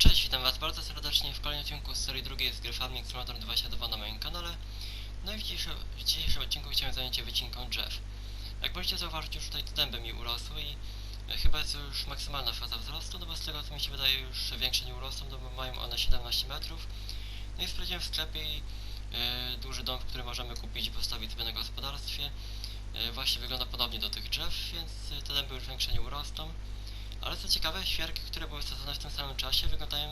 Cześć, witam was bardzo serdecznie w kolejnym odcinku z serii drugiej z gry Farming Simulator 22 na moim kanale. No i w dzisiejszym, w dzisiejszym odcinku chciałem zająć się wycinką drzew. Jak możecie zauważyć, już tutaj dęby mi urosły i e, chyba jest już maksymalna faza wzrostu, no bo z tego co mi się wydaje już większe nie urosną, no bo mają one 17 metrów. No i sprawdziłem w sklepie i e, duży dom, który możemy kupić i postawić sobie na gospodarstwie. E, właśnie wygląda podobnie do tych drzew, więc te dęby już większe nie urosną. Ale co ciekawe, świerki, które były sadzone w tym samym czasie wyglądają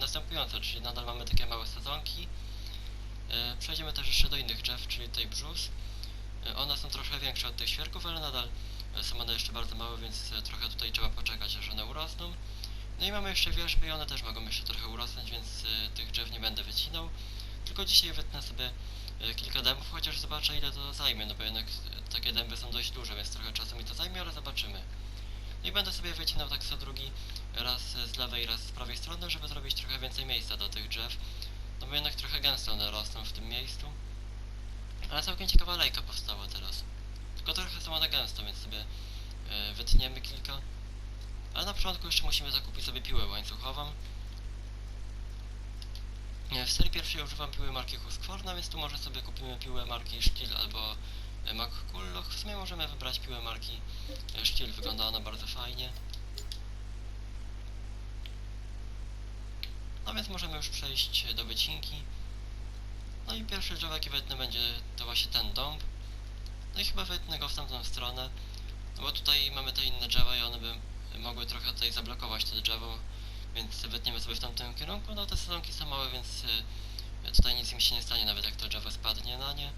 następująco, czyli nadal mamy takie małe sadzonki. E, Przejdziemy też jeszcze do innych drzew, czyli tej brzus. E, One są trochę większe od tych świerków, ale nadal e, są one jeszcze bardzo małe, więc trochę tutaj trzeba poczekać, aż one urosną. No i mamy jeszcze wierzby i one też mogą jeszcze trochę urosnąć, więc tych drzew nie będę wycinał. Tylko dzisiaj wytnę sobie kilka dębów, chociaż zobaczę ile to zajmie, no bo jednak takie dęby są dość duże, więc trochę czasu mi to zajmie, ale zobaczymy. I będę sobie wycinał tak co drugi raz z lewej, raz z prawej strony, żeby zrobić trochę więcej miejsca do tych drzew. No bo jednak trochę gęsto one rosną w tym miejscu. Ale całkiem ciekawa lejka powstała teraz. Tylko trochę są one gęsto, więc sobie e, wytniemy kilka. Ale na początku jeszcze musimy zakupić sobie piłę łańcuchową. Nie, W serii pierwszej używam piły marki Husqvarna, więc tu może sobie kupimy piłę marki Stihl albo e, McCulloch. W sumie możemy wybrać piłę marki e, Stihl, wygląda ona bardzo fajnie. No więc możemy już przejść do wycinki. No i pierwszy drzewo jaki wytnę będzie to właśnie ten dąb. No i chyba wytnę go w tamtą stronę. No bo tutaj mamy te inne drzewa i one by mogły trochę tutaj zablokować to drzewo. Więc wytniemy sobie w tamtym kierunku. No te sadzonki są małe, więc y, tutaj nic im się nie stanie, nawet jak to drzewo spadnie na nie.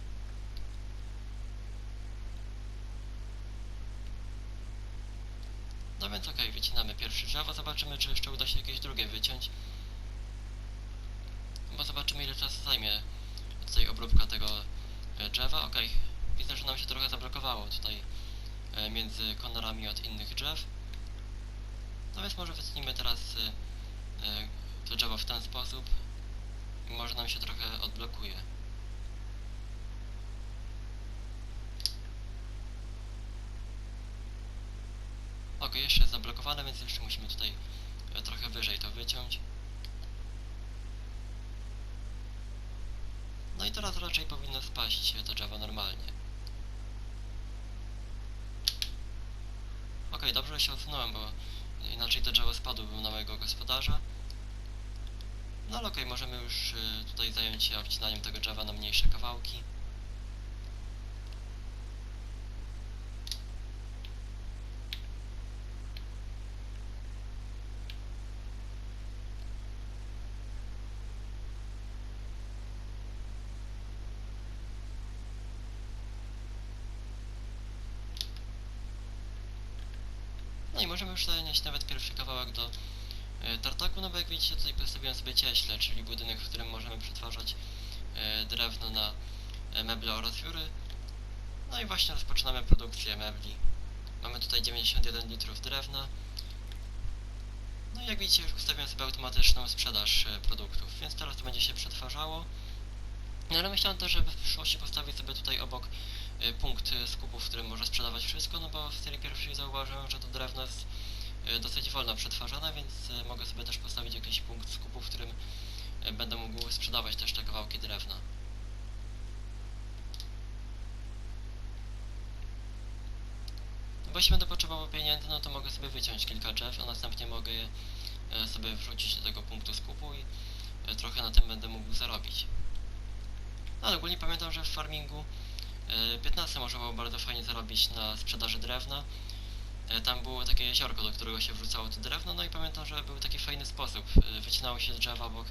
Drzewo, zobaczymy czy jeszcze uda się jakieś drugie wyciąć. Bo zobaczymy ile czasu zajmie tutaj obróbka tego e, drzewa. Okej, widzę, że nam się trochę zablokowało tutaj e, między konorami od innych drzew. No więc może wytnijmy teraz e, to drzewo w ten sposób może nam się trochę odblokuje. Ok, jeszcze jest zablokowane, więc jeszcze musimy tutaj e, trochę wyżej to wyciąć. No i teraz raczej powinno spaść to drzewo normalnie. Okej, dobrze że się odsunąłem, bo inaczej to drzewo spadłoby na mojego gospodarza. No ale okej, możemy już y, tutaj zająć się obcinaniem tego drzewa na mniejsze kawałki. Możemy już zanieść nawet pierwszy kawałek do e, tartaku, no bo jak widzicie tutaj postawiłem sobie cieśle, czyli budynek, w którym możemy przetwarzać e, drewno na e, meble oraz wióry. No i właśnie rozpoczynamy produkcję mebli. Mamy tutaj 91 litrów drewna. No i jak widzicie już sobie automatyczną sprzedaż e, produktów, więc teraz to będzie się przetwarzało. No ale myślałem też, żeby w przyszłości postawić sobie tutaj obok punkt y, skupu, w którym można sprzedawać wszystko, no bo w serii pierwszej zauważyłem, że to drewno jest y, dosyć wolno przetwarzane, więc y, mogę sobie też postawić jakiś punkt skupu, w którym będę mógł sprzedawać też te kawałki drewna. No bo jeśli będę potrzebował pieniędzy, no to mogę sobie wyciąć kilka drzew, a następnie mogę je y, sobie wrzucić do tego punktu skupu i y, trochę na tym będę mógł zarobić. No, ale ogólnie pamiętam, że w farmingu e, 15 można było bardzo fajnie zarobić na sprzedaży drewna. E, Tam było takie jeziorko, do którego się wrzucało to drewno, no i pamiętam, że był taki fajny sposób. E, Wycinało się drzewa obok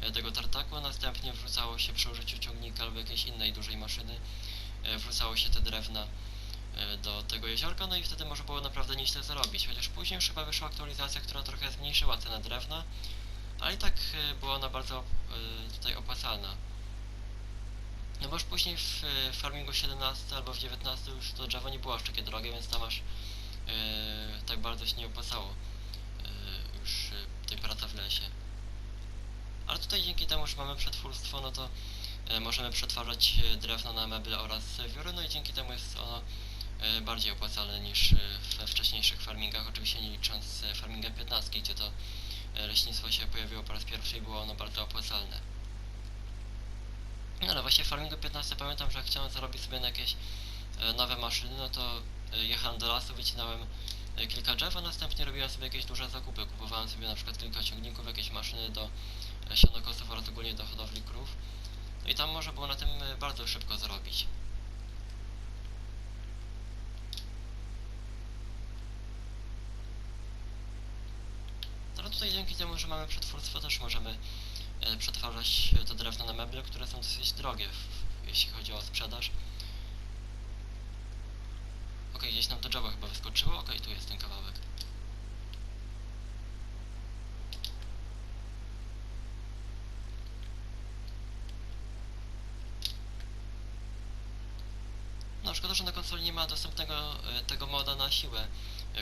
e, tego tartaku, a następnie wrzucało się przy użyciu ciągnika albo jakiejś innej dużej maszyny, e, wrzucało się te drewna e, do tego jeziorka, no i wtedy można było naprawdę nieźle zarobić. Chociaż później już chyba wyszła aktualizacja, która trochę zmniejszyła cenę drewna, ale i tak e, była ona bardzo e, tutaj opłacalna. No bo już później w e, farmingu 17 albo w 19 już to drzewo nie było aż takie drogie, więc tam aż e, tak bardzo się nie opłacało e, już e, tej praca w lesie. Ale tutaj dzięki temu, że mamy przetwórstwo, no to e, możemy przetwarzać drewno na meble oraz wióry, no i dzięki temu jest ono e, bardziej opłacalne niż e, we wcześniejszych farmingach, oczywiście nie licząc farmingiem 15, gdzie to leśnictwo się pojawiło po raz pierwszy i było ono bardzo opłacalne. No ale właśnie w Farmingu 15 pamiętam, że chciałem zarobić sobie na jakieś e, nowe maszyny, no to e, jechałem do lasu, wycinałem e, kilka drzew, a następnie robiłem sobie jakieś duże zakupy. Kupowałem sobie na przykład kilka ciągników, jakieś maszyny do sianokosów oraz ogólnie do hodowli krów. No i tam można było na tym bardzo szybko zarobić. No tutaj dzięki temu, że mamy przetwórstwo też możemy przetwarzać e, to drewno na meble, które są dosyć drogie, jeśli chodzi o sprzedaż. Ok, gdzieś nam to drzewo chyba wyskoczyło. Ok, tu jest ten kawałek. No, szkoda, że na konsoli nie ma dostępnego e, tego moda na siłę,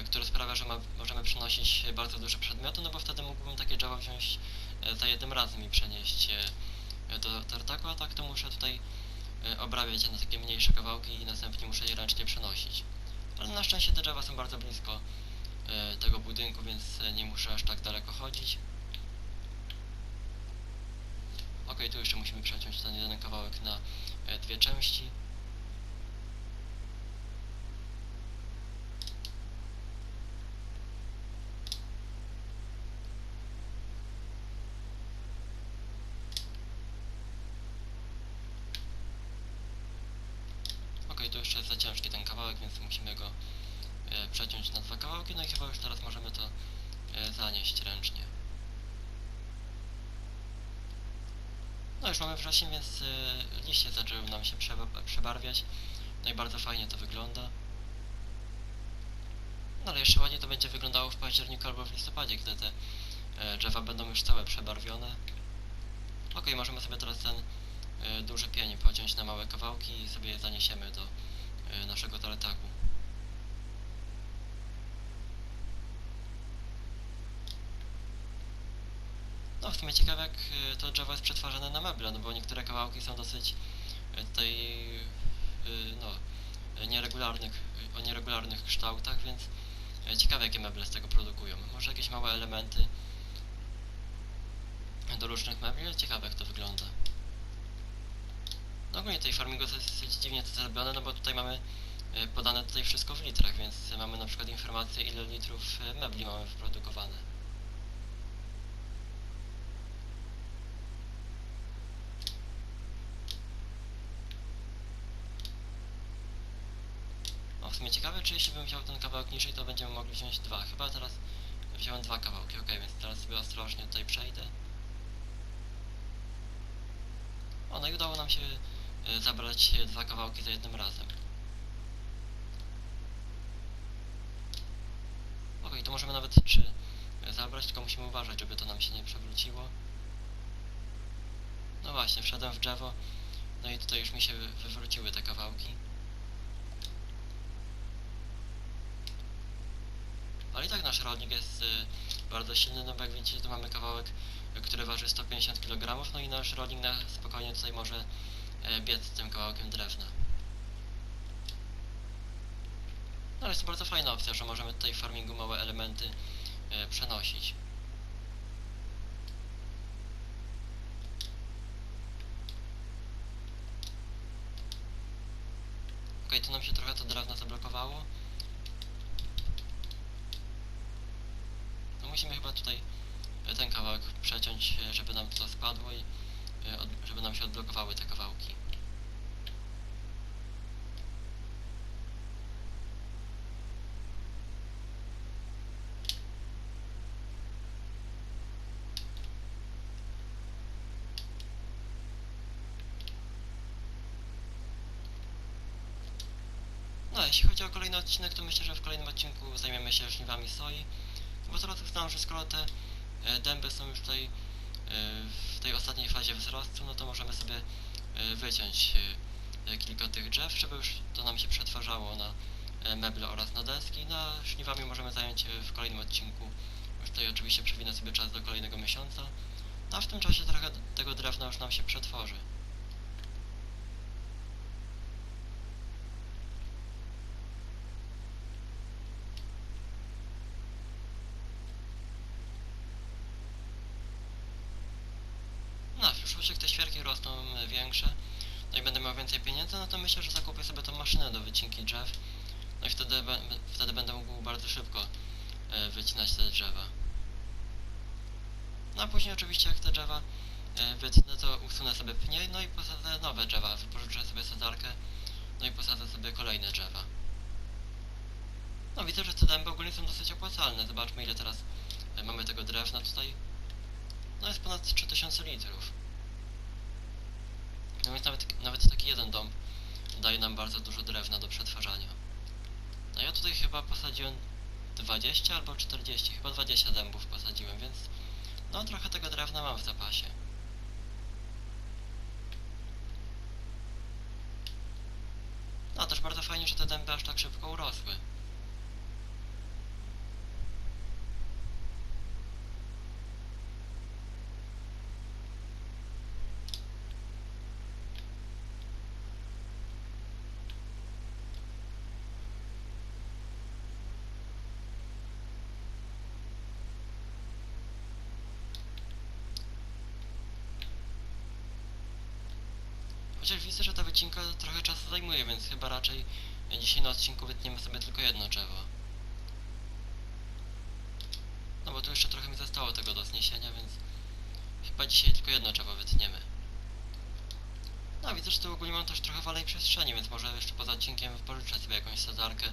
który sprawia, że ma, możemy przenosić e, bardzo duże przedmioty, no bo wtedy mógłbym takie drzewo wziąć e, za jednym razem i przenieść e, e, do tartaku, a tak to muszę tutaj e, obrabiać na takie mniejsze kawałki i następnie muszę je ręcznie przenosić. Ale na szczęście te drzewa są bardzo blisko e, tego budynku, więc e, nie muszę aż tak daleko chodzić. Ok, tu jeszcze musimy przeciąć ten jeden kawałek na e, dwie części. Ok, tu jeszcze jest za ciężki ten kawałek, więc musimy go e, przeciąć na dwa kawałki, no i chyba już teraz możemy to e, zanieść ręcznie. No już mamy wrzesień, więc e, liście zaczęły nam się przeba przebarwiać, no i bardzo fajnie to wygląda. No ale jeszcze ładnie to będzie wyglądało w październiku albo w listopadzie, gdy te e, drzewa będą już całe przebarwione. Ok, możemy sobie teraz ten e, duży pień pociąć na małe kawałki i sobie je zaniesiemy do e, naszego tartaku. No w sumie ciekawe jak e, to drzewo jest przetwarzane na meble, no bo niektóre kawałki są dosyć e, tutaj e, no nieregularnych, o nieregularnych kształtach, więc ciekawe jakie meble z tego produkują. Może jakieś małe elementy do różnych mebli, ciekawe jak to wygląda. No ogólnie tej farmingu jest dosyć dziwnie to zrobione, no bo tutaj mamy podane tutaj wszystko w litrach, więc mamy na przykład informację ile litrów mebli mamy wyprodukowane. O, w sumie ciekawe, czy jeśli bym wziął ten kawałek niżej, to będziemy mogli wziąć dwa. Chyba teraz wziąłem dwa kawałki, ok, więc teraz sobie ostrożnie tutaj przejdę. O, no i udało nam się e, zabrać e, dwa kawałki za jednym razem. Ok, to możemy nawet trzy e, zabrać, tylko musimy uważać, żeby to nam się nie przewróciło. No właśnie, wszedłem w drzewo, no i tutaj już mi się wy- wywróciły te kawałki. Ale i tak nasz rolnik jest y, bardzo silny, no bo jak widzicie, tu mamy kawałek, który waży 150 kg, no i nasz rolnik na spokojnie tutaj może e, biec tym kawałkiem drewna. No ale jest to bardzo fajna opcja, że możemy tutaj w farmingu małe elementy e, przenosić. Okej, tu nam się trochę to drewno zablokowało. No musimy chyba tutaj e, ten kawałek przeciąć, e, żeby nam to spadło i e, od- żeby nam się odblokowały te kawałki. No, jeśli chodzi o kolejny odcinek, to myślę, że w kolejnym odcinku zajmiemy się żniwami soi. Bo teraz uznałem, że skoro te e, dęby są już tutaj e, w tej ostatniej fazie wzrostu, no to możemy sobie e, wyciąć kilka tych drzew, żeby już to nam się przetwarzało na meble oraz na deski. No a żniwami możemy zająć się w kolejnym odcinku. Już tutaj oczywiście przewinę sobie czas do kolejnego miesiąca. No a w tym czasie trochę tego drewna już nam się przetworzy. przyszłości, jak te świerki rosną e, większe, no i będę miał więcej pieniędzy, no to myślę, że zakupię sobie tą maszynę do wycinki drzew. No i wtedy, wtedy będę mógł bardzo szybko e, wycinać te drzewa. No a później oczywiście jak te drzewa e, wytnę, to usunę sobie pnie, no i posadzę nowe drzewa. Wypożyczę sobie sadzarkę, no i posadzę sobie kolejne drzewa. No widzę, że te dęby ogólnie są dosyć opłacalne. Zobaczmy ile teraz e, mamy tego drewna tutaj. No jest ponad 3000 litrów. No więc nawet, nawet taki jeden dom daje nam bardzo dużo drewna do przetwarzania. No ja tutaj chyba posadziłem 20 albo 40, chyba 20 dębów posadziłem, więc no trochę tego drewna mam w zapasie. No też bardzo fajnie, że te dęby aż tak szybko urosły. Chociaż widzę, że ta wycinka trochę czasu zajmuje, więc chyba raczej dzisiaj na odcinku wytniemy sobie tylko jedno drzewo. No bo tu jeszcze trochę mi zostało tego do zniesienia, więc chyba dzisiaj tylko jedno drzewo wytniemy. No widzę, że tu ogólnie mam też trochę wolnej przestrzeni, więc może jeszcze poza odcinkiem wypożyczę sobie jakąś sadzarkę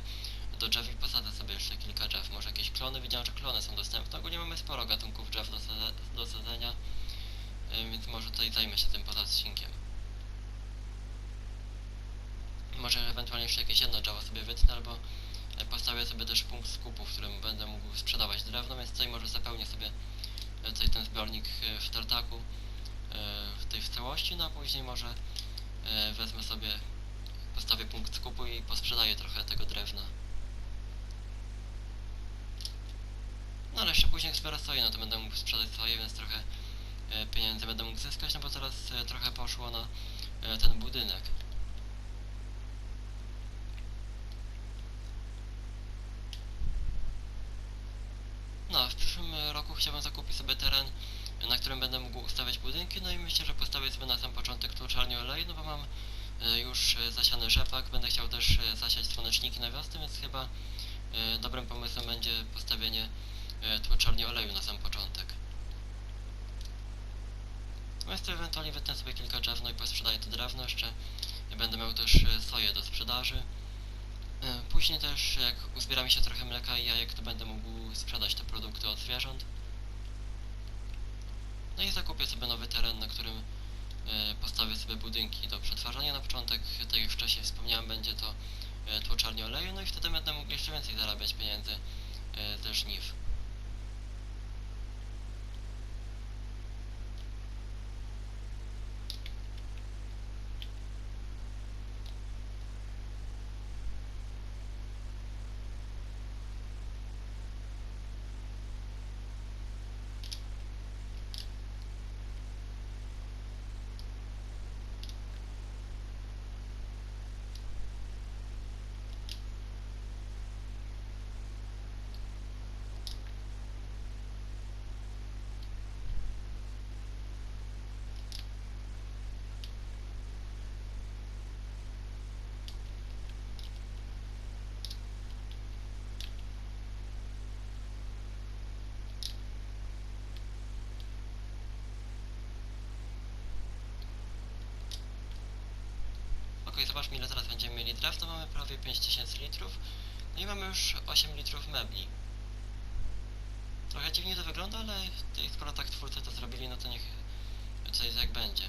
do drzew i posadzę sobie jeszcze kilka drzew. Może jakieś klony, widziałem, że klony są dostępne. Ogólnie mamy sporo gatunków drzew do, do sadzenia, y, więc może tutaj zajmę się tym poza odcinkiem. Może ewentualnie jeszcze jakieś jedno drzewo sobie wytnę, albo e, postawię sobie też punkt skupu, w którym będę mógł sprzedawać drewno, więc tutaj może zapełnię sobie e, tutaj ten zbiornik e, w tartaku w tej w całości, no a później może wezmę sobie, postawię punkt skupu i posprzedaję trochę tego drewna. No ale jeszcze później jak zbiorę no to będę mógł sprzedać soję, więc trochę pieniędzy będę mógł zyskać, no bo teraz trochę poszło na ten budynek. No, w przyszłym roku chciałbym zakupić sobie teren, na którym będę mógł ustawiać budynki, no i myślę, że postawię sobie na sam początek tłuczarnię oleju, no bo mam e, już zasiany rzepak, będę chciał też e, zasiać słoneczniki na wiosnę, więc chyba e, dobrym pomysłem będzie postawienie tłuczarni oleju na sam początek. Natomiast to ewentualnie wytnę sobie kilka drzew, no i posprzedaję to drewno jeszcze. Będę miał też soję do sprzedaży. E, Później też, jak uzbiera mi się trochę mleka i jajek, to będę mógł sprzedać te produkty od zwierząt. No i zakupię sobie nowy teren, na którym e, postawię sobie budynki do przetwarzania. Na początek, tak jak wcześniej wspomniałem, będzie to e, tłoczarnia oleju, no i wtedy będę mógł jeszcze więcej zarabiać pieniędzy ze żniw. Ok, zobaczmy ile teraz będziemy mieli drewna. Mamy prawie 5000 litrów. No i mamy już 8 litrów mebli. Trochę dziwnie to wygląda, ale skoro tak twórcy to zrobili, no to niech coś jak będzie.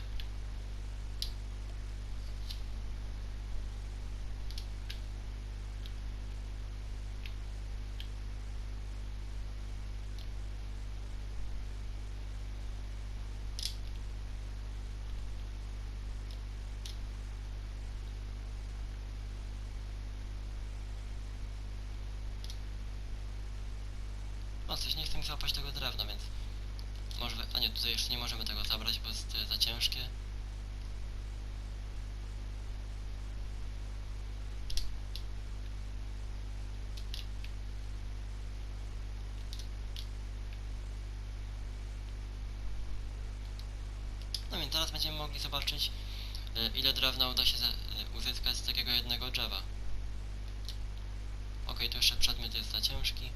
No coś, nie chcę mi złapać tego drewna, więc... Może... A nie, tutaj jeszcze nie możemy tego zabrać, bo jest e, za ciężkie. No i teraz będziemy mogli zobaczyć e, ile drewna uda się e, uzyskać z takiego jednego drzewa. Okej, tu jeszcze przedmiot jest za ciężki.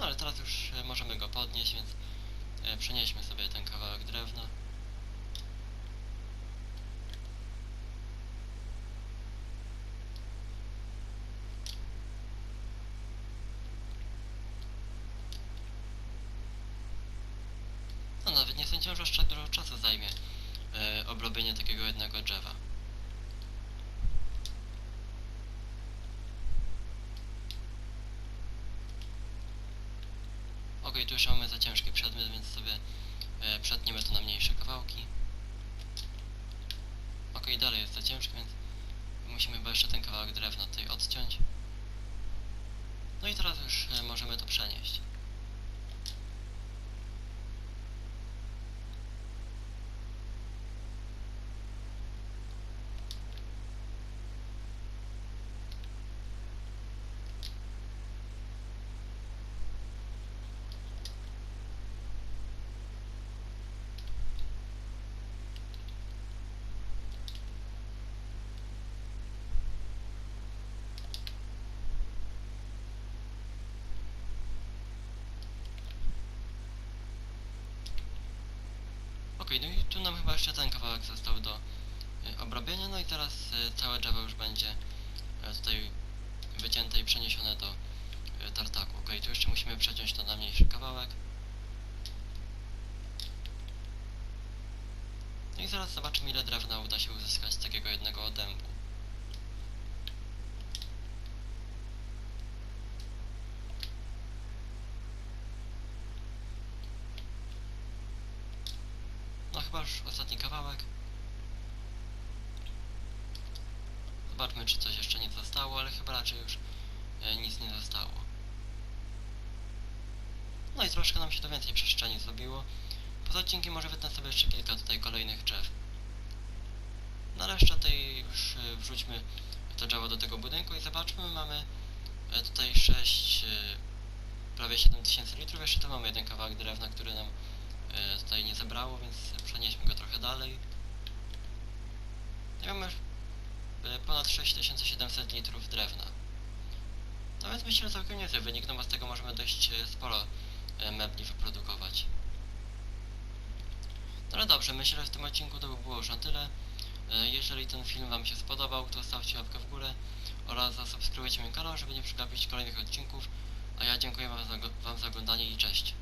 No ale teraz już e, możemy go podnieść, więc e, przenieśmy sobie ten kawałek drewna. No nawet nie sądziłem, że aż tak dużo czasu zajmie e, obrobienie takiego jednego drzewa. Mamy za ciężki przedmiot, więc sobie e, przetniemy to na mniejsze kawałki. Okej, dalej jest za ciężki, więc musimy chyba jeszcze ten kawałek drewna tutaj odciąć. No i teraz już e, możemy to przenieść. No i tu nam chyba jeszcze ten kawałek został do y, obrobienia, no i teraz y, całe drzewo już będzie y, tutaj wycięte i przeniesione do tartaku. Okej, tu jeszcze musimy przeciąć to na mniejszy kawałek. No i zaraz zobaczymy ile drewna uda się uzyskać z takiego jednego odębu. No chyba już ostatni kawałek. Zobaczmy, czy coś jeszcze nie zostało, ale chyba raczej już e, nic nie zostało. No i troszkę nam się to więcej przestrzeni zrobiło. Poza odcinkiem może wytnę sobie jeszcze kilka tutaj kolejnych drzew. No ale jeszcze tutaj już e, wrzućmy to drzewo do tego budynku i zobaczmy, mamy e, tutaj 6, prawie 7000 litrów, jeszcze tu mamy jeden kawałek drewna, który nam tutaj nie zebrało, więc przenieśmy go trochę dalej. I mamy e, ponad 6700 litrów drewna. No więc myślę, że całkiem niezły wynik, no bo z tego możemy dość e, sporo e, mebli wyprodukować. No ale dobrze, myślę, że w tym odcinku to by było już na tyle. E, Jeżeli ten film Wam się spodobał, to stawcie łapkę w górę oraz zasubskrybujcie mój kanał, żeby nie przegapić kolejnych odcinków. A ja dziękuję Wam za, wam za oglądanie i cześć.